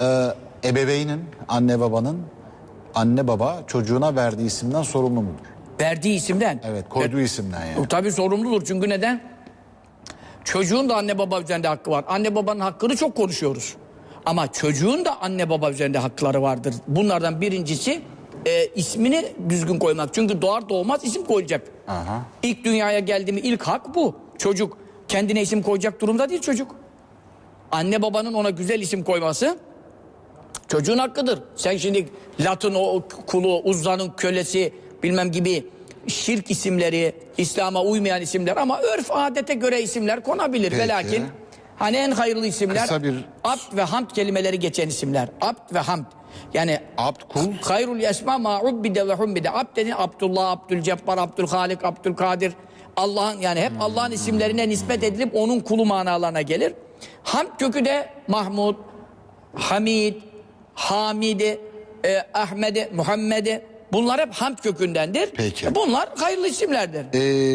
e, ebeveynin, anne babanın anne baba çocuğuna verdiği isimden sorumlu mudur? Verdiği isimden. Evet, koyduğu isimden yani. Tabii sorumludur çünkü neden? Çocuğun da anne baba üzerinde hakkı var. Anne babanın hakkını çok konuşuyoruz. Ama çocuğun da anne baba üzerinde hakları vardır. Bunlardan birincisi e, ismini düzgün koymak. Çünkü doğar doğmaz isim koyacak. Aha. İlk dünyaya geldi mi ilk hak bu. Çocuk kendine isim koyacak durumda değil çocuk. Anne babanın ona güzel isim koyması çocuğun hakkıdır. Sen şimdi Lat'ın o kulu, Uzza'nın kölesi bilmem gibi şirk isimleri, İslam'a uymayan isimler ama örf adete göre isimler konabilir. Peki. Ve lakin hani en hayırlı isimler Kısa bir- abd ve hamd kelimeleri geçen isimler. Abd ve hamd. Yani Abd, kul. Hayrul esma ma ubbide ve humbide. Abd dedin Abdullah, Abdülcebbar, Abdülhalik, Abdülkadir. Allah'ın yani hep Allah'ın isimlerine nispet edilip onun kulu manalarına gelir. Hamd kökü de Mahmud, Hamid, Hamidi, e, Ahmedi, Muhammedi. Bunlar hep hamd kökündendir. Peki. Bunlar hayırlı isimlerdir. Ee,